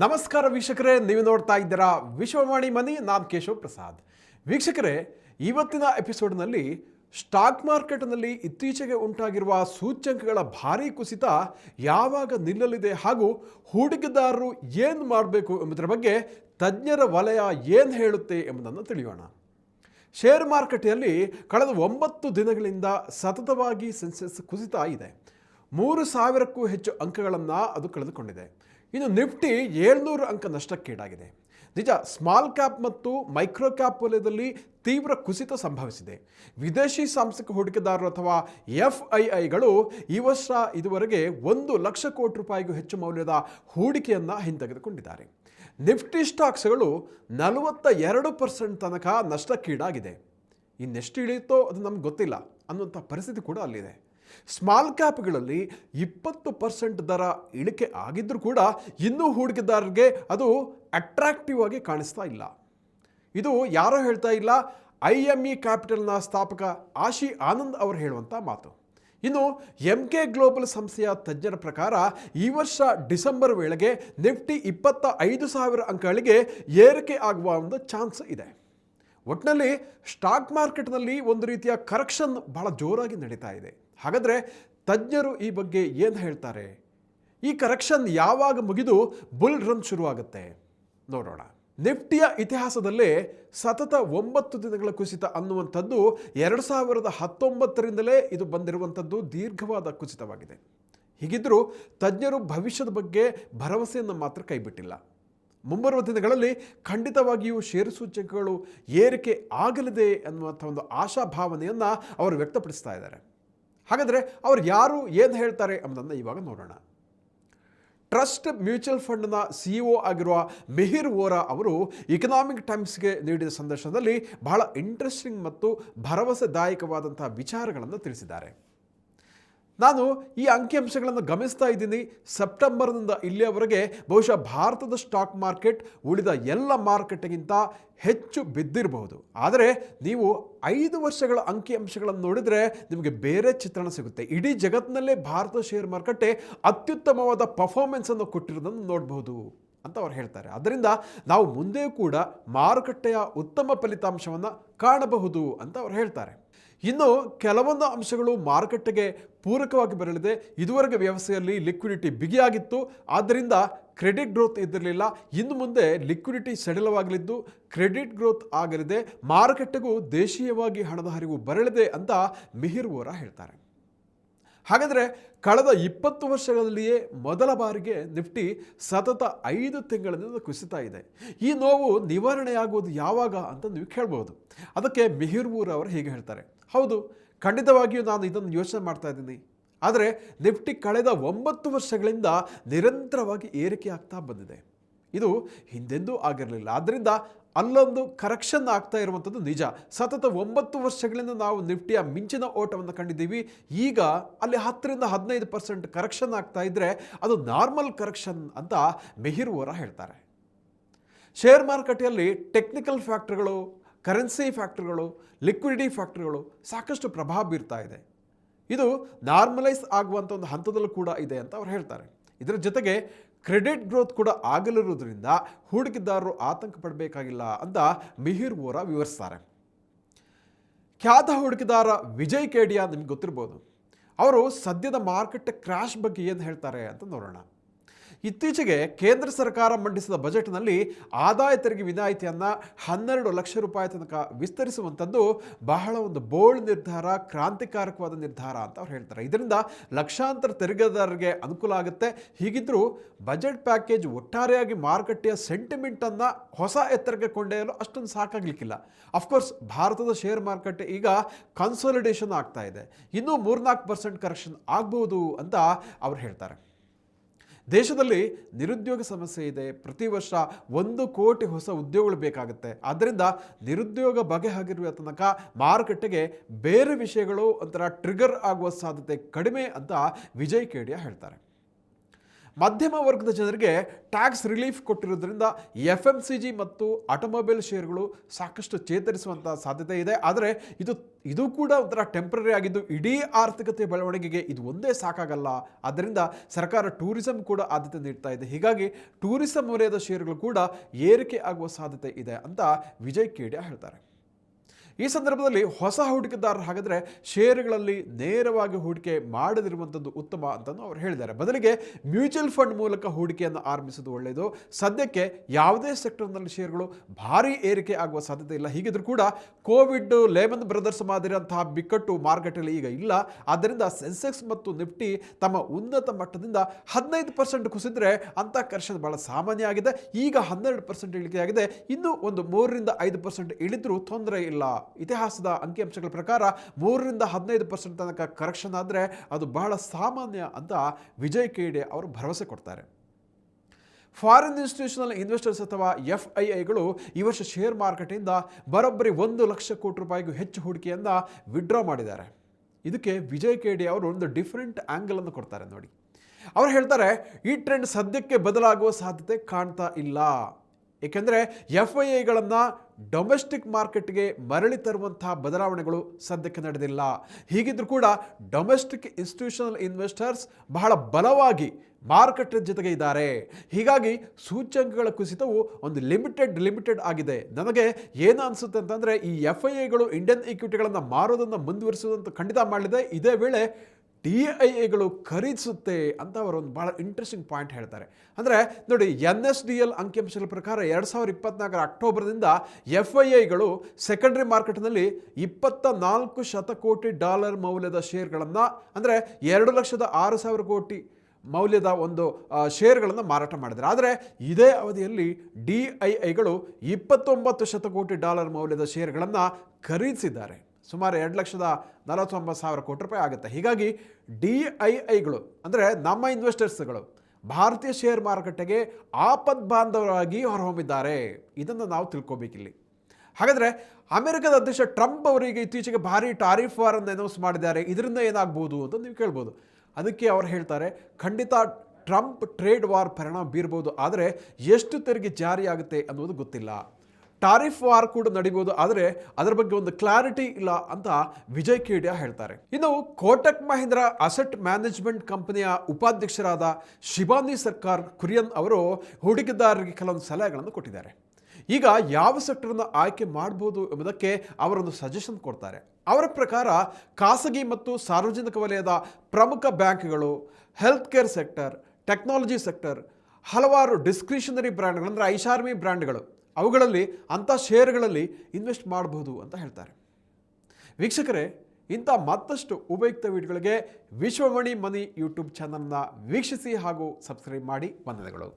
ನಮಸ್ಕಾರ ವೀಕ್ಷಕರೇ, ನೀವು ನೋಡ್ತಾ ಇದ್ದೀರಾ ವಿಶ್ವವಾಣಿ ಮನಿ, ನಾನು ಕೇಶವ್ ಪ್ರಸಾದ್. ವೀಕ್ಷಕರೇ, ಇವತ್ತಿನ ಎಪಿಸೋಡ್ನಲ್ಲಿ ಸ್ಟಾಕ್ ಮಾರ್ಕೆಟ್ನಲ್ಲಿ ಇತ್ತೀಚೆಗೆ ಉಂಟಾಗಿರುವ ಸೂಚ್ಯಂಕಗಳ ಭಾರೀ ಕುಸಿತ ಯಾವಾಗ ನಿಲ್ಲಲಿದೆ ಹಾಗೂ ಹೂಡಿಕೆದಾರರು ಏನು ಮಾಡಬೇಕು ಎಂಬುದರ ಬಗ್ಗೆ ತಜ್ಞರ ವಲಯ ಏನು ಹೇಳುತ್ತೆ ಎಂಬುದನ್ನು ತಿಳಿಯೋಣ. ಶೇರ್ ಮಾರುಕಟ್ಟೆಯಲ್ಲಿ ಕಳೆದ ಒಂಬತ್ತು ದಿನಗಳಿಂದ ಸತತವಾಗಿ ಸೆನ್ಸೆಕ್ಸ್ ಕುಸಿತ ಇದೆ. ಮೂರು ಸಾವಿರಕ್ಕೂ ಹೆಚ್ಚು ಅಂಕಗಳನ್ನು ಅದು ಕಳೆದುಕೊಂಡಿದೆ. ಇನ್ನು ನಿಫ್ಟಿ ಏಳ್ನೂರು ಅಂಕ ನಷ್ಟಕ್ಕೀಡಾಗಿದೆ. ನಿಜ, ಸ್ಮಾಲ್ ಕ್ಯಾಪ್ ಮತ್ತು ಮೈಕ್ರೋ ಕ್ಯಾಪ್ ವಲಯದಲ್ಲಿ ತೀವ್ರ ಕುಸಿತ ಸಂಭವಿಸಿದೆ. ವಿದೇಶಿ ಸಾಂಸ್ಥಿಕ ಹೂಡಿಕೆದಾರರು ಅಥವಾ ಎಫ್ ಐ ಐಗಳು ಈ ವರ್ಷ ಇದುವರೆಗೆ ಒಂದು ಲಕ್ಷ ಕೋಟಿ ರೂಪಾಯಿಗೂ ಹೆಚ್ಚು ಮೌಲ್ಯದ ಹೂಡಿಕೆಯನ್ನು ಹಿಂತೆಗೆದುಕೊಂಡಿದ್ದಾರೆ. ನಿಫ್ಟಿ ಸ್ಟಾಕ್ಸ್ಗಳು ನಲವತ್ತ ಎರಡು ಪರ್ಸೆಂಟ್ ತನಕ ನಷ್ಟಕ್ಕೀಡಾಗಿದೆ. ಇನ್ನೆಷ್ಟು ಇಳಿಯುತ್ತೋ ಅದು ನಮ್ಗೆ ಗೊತ್ತಿಲ್ಲ ಅನ್ನುವಂಥ ಪರಿಸ್ಥಿತಿ ಕೂಡ ಅಲ್ಲಿದೆ. ಸ್ಮಾಲ್ ಕ್ಯಾಪ್ಗಳಲ್ಲಿ ಇಪ್ಪತ್ತು ಪರ್ಸೆಂಟ್ ದರ ಇಳಿಕೆ ಆಗಿದ್ದರೂ ಕೂಡ ಇನ್ನೂ ಹೂಡಿಕೆದಾರರಿಗೆ ಅದು ಅಟ್ರಾಕ್ಟಿವ್ ಆಗಿ ಕಾಣಿಸ್ತಾ ಇಲ್ಲ. ಇದು ಯಾರೋ ಹೇಳ್ತಾ ಇಲ್ಲ, ಐ ಎಂ ಇ ಕ್ಯಾಪಿಟಲ್ನ ಸ್ಥಾಪಕ ಆಶಿ ಆನಂದ್ ಅವರು ಹೇಳುವಂಥ ಮಾತು. ಇನ್ನು ಎಂ ಕೆ ಗ್ಲೋಬಲ್ ಸಂಸ್ಥೆಯ ತಜ್ಞರ ಪ್ರಕಾರ ಈ ವರ್ಷ ಡಿಸೆಂಬರ್ ವೇಳೆಗೆ ನಿಫ್ಟಿ ಇಪ್ಪತ್ತ ಐದು ಸಾವಿರ ಅಂಕಗಳಿಗೆ ಏರಿಕೆ ಆಗುವ ಒಂದು ಚಾನ್ಸ್ ಇದೆ. ಒಟ್ಟಿನಲ್ಲಿ ಸ್ಟಾಕ್ ಮಾರ್ಕೆಟ್ನಲ್ಲಿ ಒಂದು ರೀತಿಯ ಕರೆಕ್ಷನ್ ಬಹಳ ಜೋರಾಗಿ ನಡೀತಾ ಇದೆ. ಹಾಗಾದರೆ ತಜ್ಞರು ಈ ಬಗ್ಗೆ ಏನು ಹೇಳ್ತಾರೆ? ಈ ಕರೆಕ್ಷನ್ ಯಾವಾಗ ಮುಗಿದು ಬುಲ್ ರನ್ ಶುರುವಾಗುತ್ತೆ? ನೋಡೋಣ. ನಿಫ್ಟಿಯ ಇತಿಹಾಸದಲ್ಲೇ ಸತತ ಒಂಬತ್ತು ದಿನಗಳ ಕುಸಿತ ಅನ್ನುವಂಥದ್ದು ಎರಡು ಸಾವಿರದ ಹತ್ತೊಂಬತ್ತರಿಂದಲೇ ಇದು ಬಂದಿರುವಂಥದ್ದು ದೀರ್ಘವಾದ ಕುಸಿತವಾಗಿದೆ. ಹೀಗಿದ್ದರೂ ತಜ್ಞರು ಭವಿಷ್ಯದ ಬಗ್ಗೆ ಭರವಸೆಯನ್ನು ಮಾತ್ರ ಕೈಬಿಟ್ಟಿಲ್ಲ. ಮುಂಬರುವ ದಿನಗಳಲ್ಲಿ ಖಂಡಿತವಾಗಿಯೂ ಷೇರು ಸೂಚಕಗಳು ಏರಿಕೆ ಆಗಲಿದೆ ಅನ್ನುವಂಥ ಒಂದು ಆಶಾಭಾವನೆಯನ್ನು ಅವರು ವ್ಯಕ್ತಪಡಿಸ್ತಾ ಇದ್ದಾರೆ. ಹಾಗಾದರೆ ಅವ್ರು ಯಾರು ಏನು ಹೇಳ್ತಾರೆ ಅನ್ನೋದನ್ನು ಇವಾಗ ನೋಡೋಣ. ಟ್ರಸ್ಟ್ ಮ್ಯೂಚುವಲ್ ಫಂಡ್ನ ಸಿ ಒ ಆಗಿರುವ ಮೆಹಿರ್ ವೋರಾ ಅವರು ಇಕನಾಮಿಕ್ ಟೈಮ್ಸ್ಗೆ ನೀಡಿದ ಸಂದರ್ಶನದಲ್ಲಿ ಬಹಳ ಇಂಟ್ರೆಸ್ಟಿಂಗ್ ಮತ್ತು ಭರವಸೆದಾಯಕವಾದಂಥ ವಿಚಾರಗಳನ್ನು ತಿಳಿಸಿದ್ದಾರೆ. ನಾನು ಈ ಅಂಕಿಅಂಶಗಳನ್ನು ಗಮನಿಸ್ತಾ ಇದ್ದೀನಿ. ಸೆಪ್ಟೆಂಬರ್ನಿಂದ ಇಲ್ಲಿಯವರೆಗೆ ಬಹುಶಃ ಭಾರತದ ಸ್ಟಾಕ್ ಮಾರ್ಕೆಟ್ ಉಳಿದ ಎಲ್ಲ ಮಾರುಕಟ್ಟೆಗಿಂತ ಹೆಚ್ಚು ಬಿದ್ದಿರಬಹುದು. ಆದರೆ ನೀವು ಐದು ವರ್ಷಗಳ ಅಂಕಿಅಂಶಗಳನ್ನು ನೋಡಿದರೆ ನಿಮಗೆ ಬೇರೆ ಚಿತ್ರಣ ಸಿಗುತ್ತೆ. ಇಡೀ ಜಗತ್ತಿನಲ್ಲೇ ಭಾರತ ಶೇರ್ ಮಾರುಕಟ್ಟೆ ಅತ್ಯುತ್ತಮವಾದ ಪರ್ಫಾರ್ಮೆನ್ಸನ್ನು ಕೊಟ್ಟಿರೋದನ್ನು ನೋಡಬಹುದು ಅಂತ ಅವ್ರು ಹೇಳ್ತಾರೆ. ಅದರಿಂದ ನಾವು ಮುಂದೆ ಕೂಡ ಮಾರುಕಟ್ಟೆಯ ಉತ್ತಮ ಫಲಿತಾಂಶವನ್ನು ಕಾಣಬಹುದು ಅಂತ ಅವ್ರು ಹೇಳ್ತಾರೆ. ಇನ್ನು ಕೆಲವೊಂದು ಅಂಶಗಳು ಮಾರುಕಟ್ಟೆಗೆ ಪೂರಕವಾಗಿ ಬರಲಿದೆ ಇದುವರೆಗೆ ವ್ಯವಸ್ಥೆಯಲ್ಲಿ ಲಿಕ್ವಿಡಿಟಿ ಬಿಗಿಯಾಗಿತ್ತು. ಆದ್ದರಿಂದ ಕ್ರೆಡಿಟ್ ಗ್ರೋತ್ ಇದ್ದಿರಲಿಲ್ಲ. ಇನ್ನು ಮುಂದೆ ಲಿಕ್ವಿಡಿಟಿ ಸಡಿಲವಾಗಲಿದ್ದು ಕ್ರೆಡಿಟ್ ಗ್ರೋತ್ ಆಗಲಿದೆ. ಮಾರುಕಟ್ಟೆಗೂ ದೇಶೀಯವಾಗಿ ಹಣದ ಹರಿವು ಬರಲಿದೆ ಅಂತ ಮಿಹಿರ್ ವೋರಾ ಹೇಳ್ತಾರೆ. ಹಾಗಾದರೆ ಕಳೆದ ಇಪ್ಪತ್ತು ವರ್ಷಗಳಲ್ಲಿಯೇ ಮೊದಲ ಬಾರಿಗೆ ನಿಫ್ಟಿ ಸತತ ಐದು ತಿಂಗಳಿಂದ ಕುಸಿತಾ ಇದೆ. ಈ ನೋವು ನಿವಾರಣೆಯಾಗುವುದು ಯಾವಾಗ ಅಂತ ನೀವು ಕೇಳ್ಬೋದು. ಅದಕ್ಕೆ ಮಿಹಿರ್ವೂರ್ ಅವರು ಹೀಗೆ ಹೇಳ್ತಾರೆ. ಹೌದು, ಖಂಡಿತವಾಗಿಯೂ ನಾನು ಇದನ್ನು ಯೋಚನೆ ಮಾಡ್ತಾ ಇದ್ದೀನಿ. ಆದರೆ ನಿಫ್ಟಿ ಕಳೆದ ಒಂಬತ್ತು ವರ್ಷಗಳಿಂದ ನಿರಂತರವಾಗಿ ಏರಿಕೆ ಆಗ್ತಾ ಬಂದಿದೆ. ಇದು ಹಿಂದೆಂದೂ ಆಗಿರಲಿಲ್ಲ. ಆದ್ದರಿಂದ ಅಲ್ಲೊಂದು ಕರೆಕ್ಷನ್ ಆಗ್ತಾ ಇರುವಂಥದ್ದು ನಿಜ. ಸತತ ಒಂಬತ್ತು ವರ್ಷಗಳಿಂದ ನಾವು ನಿಫ್ಟಿಯ ಮಿಂಚಿನ ಓಟವನ್ನು ಕಂಡಿದ್ದೀವಿ. ಈಗ ಅಲ್ಲಿ ಹತ್ತರಿಂದ ಹದಿನೈದು ಪರ್ಸೆಂಟ್ ಕರೆಕ್ಷನ್ ಆಗ್ತಾ ಇದ್ದರೆ ಅದು ನಾರ್ಮಲ್ ಕರೆಕ್ಷನ್ ಅಂತ ಮೆಹಿರ್ ವೋರಾ ಹೇಳ್ತಾರೆ. ಶೇರ್ ಮಾರುಕಟ್ಟೆಯಲ್ಲಿ ಟೆಕ್ನಿಕಲ್ ಫ್ಯಾಕ್ಟ್ರಿಗಳು ಕರೆನ್ಸಿ ಫ್ಯಾಕ್ಟ್ರಿಗಳು, ಲಿಕ್ವಿಡಿಟಿ ಫ್ಯಾಕ್ಟ್ರಿಗಳು ಸಾಕಷ್ಟು ಪ್ರಭಾವ ಬೀರ್ತಾ ಇದೆ. ಇದು ನಾರ್ಮಲೈಸ್ ಆಗುವಂಥ ಒಂದು ಹಂತದಲ್ಲೂ ಕೂಡ ಇದೆ ಅಂತ ಅವ್ರು ಹೇಳ್ತಾರೆ. ಇದರ ಜೊತೆಗೆ ಕ್ರೆಡಿಟ್ ಗ್ರೋತ್ ಕೂಡ ಆಗಲಿರುವುದರಿಂದ ಹೂಡಿಕೆದಾರರು ಆತಂಕ ಪಡಬೇಕಾಗಿಲ್ಲ ಅಂತ ಮಿಹಿರ್ ವೋರಾ ವಿವರಿಸ್ತಾರೆ. ಖ್ಯಾತ ಹೂಡಿಕೆದಾರ ವಿಜಯ್ ಕೇಡಿಯಾ ನಿಮ್ಗೆ ಗೊತ್ತಿರ್ಬೋದು. ಅವರು ಸದ್ಯದ ಮಾರುಕಟ್ಟೆ ಕ್ರ್ಯಾಶ್ ಬಗ್ಗೆ ಏನು ಹೇಳ್ತಾರೆ ಅಂತ ನೋಡೋಣ. ಇತ್ತೀಚೆಗೆ ಕೇಂದ್ರ ಸರ್ಕಾರ ಮಂಡಿಸಿದ ಬಜೆಟ್ನಲ್ಲಿ ಆದಾಯ ತೆರಿಗೆ ವಿನಾಯಿತಿಯನ್ನು ಹನ್ನೆರಡು ಲಕ್ಷ ರೂಪಾಯಿ ತನಕ ವಿಸ್ತರಿಸುವಂಥದ್ದು ಬಹಳ ಒಂದು ಬೋಲ್ಡ್ ನಿರ್ಧಾರ, ಕ್ರಾಂತಿಕಾರಕವಾದ ನಿರ್ಧಾರ ಅಂತ ಅವ್ರು ಹೇಳ್ತಾರೆ. ಇದರಿಂದ ಲಕ್ಷಾಂತರ ತೆರಿಗೆದಾರರಿಗೆ ಅನುಕೂಲ ಆಗುತ್ತೆ. ಹೀಗಿದ್ದರೂ ಬಜೆಟ್ ಪ್ಯಾಕೇಜ್ ಒಟ್ಟಾರೆಯಾಗಿ ಮಾರುಕಟ್ಟೆಯ ಸೆಂಟಿಮೆಂಟನ್ನು ಹೊಸ ಎತ್ತರಕ್ಕೆ ಕೊಂಡೊಯ್ಯಲು ಅಷ್ಟೊಂದು ಸಾಕಾಗಲಿಕ್ಕಿಲ್ಲ. ಅಫ್ಕೋರ್ಸ್ ಭಾರತದ ಶೇರ್ ಮಾರುಕಟ್ಟೆ ಈಗ ಕನ್ಸಾಲಿಡೇಷನ್ ಆಗ್ತಾ ಇದೆ. ಇನ್ನೂ ಮೂರ್ನಾಲ್ಕು ಪರ್ಸೆಂಟ್ ಕರೆಕ್ಷನ್ ಆಗ್ಬೋದು ಅಂತ ಅವ್ರು ಹೇಳ್ತಾರೆ. ದೇಶದಲ್ಲಿ ನಿರುದ್ಯೋಗ ಸಮಸ್ಯೆ ಇದೆ. ಪ್ರತಿ ವರ್ಷ ಒಂದು ಕೋಟಿ ಹೊಸ ಉದ್ಯೋಗಗಳು ಬೇಕಾಗುತ್ತೆ. ಆದ್ದರಿಂದ ನಿರುದ್ಯೋಗ ಬಗೆಹಾಗಿರುವ ತನಕ ಮಾರುಕಟ್ಟೆಗೆ ಬೇರೆ ವಿಷಯಗಳು ಒಂಥರ ಟ್ರಿಗರ್ ಆಗುವ ಸಾಧ್ಯತೆ ಕಡಿಮೆ ಅಂತ ವಿಜಯ್ ಕೇಡಿಯಾ ಹೇಳ್ತಾರೆ. ಮಧ್ಯಮ ವರ್ಗದ ಜನರಿಗೆ ಟ್ಯಾಕ್ಸ್ ರಿಲೀಫ್ ಕೊಟ್ಟಿರೋದ್ರಿಂದ ಎಫ್ ಎಂ ಸಿ ಜಿ ಮತ್ತು ಆಟೋಮೊಬೈಲ್ ಶೇರ್ಗಳು ಸಾಕಷ್ಟು ಚೇತರಿಸುವಂಥ ಸಾಧ್ಯತೆ ಇದೆ. ಆದರೆ ಇದು ಇದು ಕೂಡ ಒಂಥರ ಟೆಂಪ್ರರಿ ಆಗಿದ್ದು ಇಡೀ ಆರ್ಥಿಕತೆ ಬೆಳವಣಿಗೆಗೆ ಇದು ಒಂದೇ ಸಾಕಾಗಲ್ಲ. ಆದ್ದರಿಂದ ಸರ್ಕಾರ ಟೂರಿಸಂ ಕೂಡ ಆದ್ಯತೆ ನೀಡ್ತಾ ಇದೆ. ಹೀಗಾಗಿ ಟೂರಿಸಂ ವಲಯದ ಶೇರುಗಳು ಕೂಡ ಏರಿಕೆ ಆಗುವ ಸಾಧ್ಯತೆ ಇದೆ ಅಂತ ವಿಜಯ್ ಕೇಡಿಯಾ ಹೇಳ್ತಾರೆ. ಈ ಸಂದರ್ಭದಲ್ಲಿ ಹೊಸ ಹೂಡಿಕೆದಾರರು ಹಾಗಾದರೆ ಷೇರುಗಳಲ್ಲಿ ನೇರವಾಗಿ ಹೂಡಿಕೆ ಮಾಡದಿರುವಂಥದ್ದು ಉತ್ತಮ ಅಂತಲೂ ಅವರು ಹೇಳಿದ್ದಾರೆ. ಬದಲಿಗೆ ಮ್ಯೂಚುವಲ್ ಫಂಡ್ ಮೂಲಕ ಹೂಡಿಕೆಯನ್ನು ಆರಂಭಿಸೋದು ಒಳ್ಳೆಯದು ಸದ್ಯಕ್ಕೆ ಯಾವುದೇ ಸೆಕ್ಟರ್ನಲ್ಲಿ ಷೇರುಗಳು ಭಾರಿ ಏರಿಕೆ ಆಗುವ ಸಾಧ್ಯತೆ ಇಲ್ಲ. ಹೀಗಿದ್ರೂ ಕೂಡ ಕೋವಿಡ್, ಲೇಮನ್ ಬ್ರದರ್ಸ್ ಮಾದರಿಯಂತಹ ಬಿಕ್ಕಟ್ಟು ಮಾರುಕಟ್ಟೆಯಲ್ಲಿ ಈಗ ಇಲ್ಲ. ಆದ್ದರಿಂದ ಸೆನ್ಸೆಕ್ಸ್ ಮತ್ತು ನಿಫ್ಟಿ ತಮ್ಮ ಉನ್ನತ ಮಟ್ಟದಿಂದ ಹದಿನೈದು ಪರ್ಸೆಂಟ್ ಕುಸಿದ್ರೆ ಅಂತ ಕರ್ಷನ್ ಬಹಳ ಸಾಮಾನ್ಯ ಆಗಿದೆ. ಈಗ ಹನ್ನೆರಡು ಪರ್ಸೆಂಟ್ ಇಳಿಕೆಯಾಗಿದೆ. ಇನ್ನೂ ಒಂದು ಮೂರರಿಂದ ಐದು ಪರ್ಸೆಂಟ್ ಇಳಿದ್ರೂ ತೊಂದರೆ ಇಲ್ಲ. ಇತಿಹಾಸದ ಅಂಕಿಅಂಶಗಳ ಪ್ರಕಾರ ಮೂರರಿಂದ ಹದಿನೈದು ಪರ್ಸೆಂಟ್ ತನಕ ಕರೆಕ್ಷನ್ ಆದರೆ ಅದು ಬಹಳ ಸಾಮಾನ್ಯ ಅಂತ ವಿಜಯ್ ಕೇಡೆ ಅವರು ಭರವಸೆ ಕೊಡ್ತಾರೆ. ಫಾರಿನ್ ಇನ್ಸ್ಟಿಟ್ಯೂಷನಲ್ ಇನ್ವೆಸ್ಟರ್ಸ್ ಅಥವಾ ಎಫ್ ಐ ಐಗಳು ಈ ವರ್ಷ ಶೇರ್ ಮಾರುಕಟ್ಟೆಯಿಂದ ಬರೋಬ್ಬರಿ ಒಂದು ಲಕ್ಷ ಕೋಟಿ ರೂಪಾಯಿಗೂ ಹೆಚ್ಚು ಹೂಡಿಕೆಯನ್ನು ವಿಡ್ರಾ ಮಾಡಿದ್ದಾರೆ. ಇದಕ್ಕೆ ವಿಜಯ್ ಕೇಡಿ ಅವರು ಒಂದು ಡಿಫ್ರೆಂಟ್ ಆ್ಯಂಗಲನ್ನು ಕೊಡ್ತಾರೆ ನೋಡಿ. ಅವ್ರು ಹೇಳ್ತಾರೆ, ಈ ಟ್ರೆಂಡ್ ಸದ್ಯಕ್ಕೆ ಬದಲಾಗುವ ಸಾಧ್ಯತೆ ಕಾಣ್ತಾ ಇಲ್ಲ. ಏಕೆಂದರೆ ಎಫ್ ಐ ಐಗಳನ್ನು ಡೊಮೆಸ್ಟಿಕ್ ಮಾರ್ಕೆಟ್ಗೆ ಮರಳಿ ತರುವಂತಹ ಬದಲಾವಣೆಗಳು ಸದ್ಯಕ್ಕೆ ನಡೆದಿಲ್ಲ. ಹೀಗಿದ್ರೂ ಕೂಡ ಡೊಮೆಸ್ಟಿಕ್ ಇನ್ಸ್ಟಿಟ್ಯೂಷನಲ್ ಇನ್ವೆಸ್ಟರ್ಸ್ ಬಹಳ ಬಲವಾಗಿ ಮಾರುಕಟ್ಟೆ ಜೊತೆಗೆ ಇದ್ದಾರೆ. ಹೀಗಾಗಿ ಸೂಚ್ಯಂಕಗಳ ಕುಸಿತವು ಒಂದು ಲಿಮಿಟೆಡ್ ಲಿಮಿಟೆಡ್ ಆಗಿದೆ. ನನಗೆ ಏನು ಅನಿಸುತ್ತೆ ಅಂತಂದರೆ ಈ ಎಫ್ ಐ ಐಗಳು ಇಂಡಿಯನ್ ಈಕ್ವಿಟಿಗಳನ್ನು ಮಾರೋದನ್ನು ಮುಂದುವರಿಸುವುದಂತ ಖಂಡಿತ ಮಾಡಲಿದೆ. ಇದೇ ವೇಳೆ ಡಿ ಐ ಎಗಳು ಖರೀದಿಸುತ್ತೆ ಅಂತ ಅವರು ಒಂದು ಭಾಳ ಇಂಟ್ರೆಸ್ಟಿಂಗ್ ಪಾಯಿಂಟ್ ಹೇಳ್ತಾರೆ. ಅಂದರೆ ನೋಡಿ, ಎನ್ ಎಸ್ ಡಿ ಎಲ್ ಅಂಕಿಅಂಶಗಳ ಪ್ರಕಾರ ಎರಡು ಸಾವಿರದ ಇಪ್ಪತ್ನಾಲ್ಕರ ಅಕ್ಟೋಬರ್ದಿಂದ ಎಫ್ ಐ ಐಗಳು ಸೆಕೆಂಡ್ರಿ ಮಾರ್ಕೆಟ್ನಲ್ಲಿ ಇಪ್ಪತ್ತ ನಾಲ್ಕು ಶತಕೋಟಿ ಡಾಲರ್ ಮೌಲ್ಯದ ಶೇರ್ಗಳನ್ನು ಅಂದರೆ ಎರಡು ಲಕ್ಷದ ಆರು ಸಾವಿರ ಕೋಟಿ ಮೌಲ್ಯದ ಒಂದು ಶೇರ್ಗಳನ್ನು ಮಾರಾಟ ಮಾಡಿದ್ದಾರೆ. ಆದರೆ ಇದೇ ಅವಧಿಯಲ್ಲಿ ಡಿ ಐ ಐಗಳು ಇಪ್ಪತ್ತೊಂಬತ್ತು ಶತಕೋಟಿ ಡಾಲರ್ ಮೌಲ್ಯದ ಶೇರ್ಗಳನ್ನು ಖರೀದಿಸಿದ್ದಾರೆ. ಸುಮಾರು ಎರಡು ಲಕ್ಷದ ನಲವತ್ತೊಂಬತ್ತು ಸಾವಿರ ಕೋಟಿ ರೂಪಾಯಿ ಆಗುತ್ತೆ. ಹೀಗಾಗಿ ಡಿ ಐ ಐಗಳು, ಅಂದರೆ ನಮ್ಮ ಇನ್ವೆಸ್ಟರ್ಸ್ಗಳು ಭಾರತೀಯ ಶೇರ್ ಮಾರುಕಟ್ಟೆಗೆ ಆಪದ್ ಬಾಂಧವರಾಗಿ ಹೊರಹೊಮ್ಮಿದ್ದಾರೆ. ಇದನ್ನು ನಾವು ತಿಳ್ಕೊಬೇಕಿಲ್ಲಿ. ಹಾಗಾದರೆ ಅಮೆರಿಕದ ಅಧ್ಯಕ್ಷ ಟ್ರಂಪ್ ಅವರಿಗೆ ಇತ್ತೀಚೆಗೆ ಭಾರಿ ಟಾರಿಫ್ ವಾರ್ ಅನ್ನು ಅನೌನ್ಸ್ ಮಾಡಿದ್ದಾರೆ. ಇದರಿಂದ ಏನಾಗ್ಬೋದು ಅಂತ ನೀವು ಕೇಳ್ಬೋದು. ಅದಕ್ಕೆ ಅವ್ರು ಹೇಳ್ತಾರೆ, ಖಂಡಿತ ಟ್ರಂಪ್ ಟ್ರೇಡ್ ವಾರ್ ಪರಿಣಾಮ ಬೀರ್ಬೋದು. ಆದರೆ ಎಷ್ಟು ತೆರಿಗೆ ಜಾರಿಯಾಗುತ್ತೆ ಅನ್ನೋದು ಗೊತ್ತಿಲ್ಲ. ಟಾರಿಫ್ ವಾರ್ ಕೂಡ ನಡೀಬಹುದು ಆದರೆ ಅದರ ಬಗ್ಗೆ ಒಂದು ಕ್ಲಾರಿಟಿ ಇಲ್ಲ ಅಂತ ವಿಜಯ್ ಕೇಡಿಯಾ ಹೇಳ್ತಾರೆ. ಇನ್ನು ಕೋಟಕ್ ಮಹೇಂದ್ರ ಅಸೆಟ್ ಮ್ಯಾನೇಜ್ಮೆಂಟ್ ಕಂಪನಿಯ ಉಪಾಧ್ಯಕ್ಷರಾದ ಶಿವಾನಿ ಸರ್ಕಾರ್ ಕುರಿಯನ್ ಅವರು ಹೂಡಿಕೆದಾರರಿಗೆ ಕೆಲವೊಂದು ಸಲಹೆಗಳನ್ನು ಕೊಟ್ಟಿದ್ದಾರೆ. ಈಗ ಯಾವ ಸೆಕ್ಟರ್ನ ಆಯ್ಕೆ ಮಾಡಬಹುದು ಎಂಬುದಕ್ಕೆ ಅವರೊಂದು ಸಜೆಷನ್ ಕೊಡ್ತಾರೆ. ಅವರ ಪ್ರಕಾರ ಖಾಸಗಿ ಮತ್ತು ಸಾರ್ವಜನಿಕ ವಲಯದ ಪ್ರಮುಖ ಬ್ಯಾಂಕ್ಗಳು health care sector technology sector ಹಲವಾರು ಡಿಸ್ಕ್ರಿಷನರಿ ಬ್ರ್ಯಾಂಡ್ಗಳು ಅಂದರೆ ಐಷಾರ್ಮಿ ಬ್ರ್ಯಾಂಡ್ಗಳು. ಅವುಗಳಲ್ಲಿ ಅಂಥ ಶೇರ್ಗಳಲ್ಲಿ ಇನ್ವೆಸ್ಟ್ ಮಾಡಬಹುದು ಅಂತ ಹೇಳ್ತಾರೆ. ವೀಕ್ಷಕರೇ, ಇಂಥ ಮತ್ತಷ್ಟು ಉಪಯುಕ್ತ ವಿಡಿಯೋಗಳಿಗೆ ವಿಶ್ವಮಣಿ ಮನಿ ಯೂಟ್ಯೂಬ್ ಚಾನಲ್ನ ವೀಕ್ಷಿಸಿ ಹಾಗೂ ಸಬ್ಸ್ಕ್ರೈಬ್ ಮಾಡಿ. ವಂದನೆಗಳು.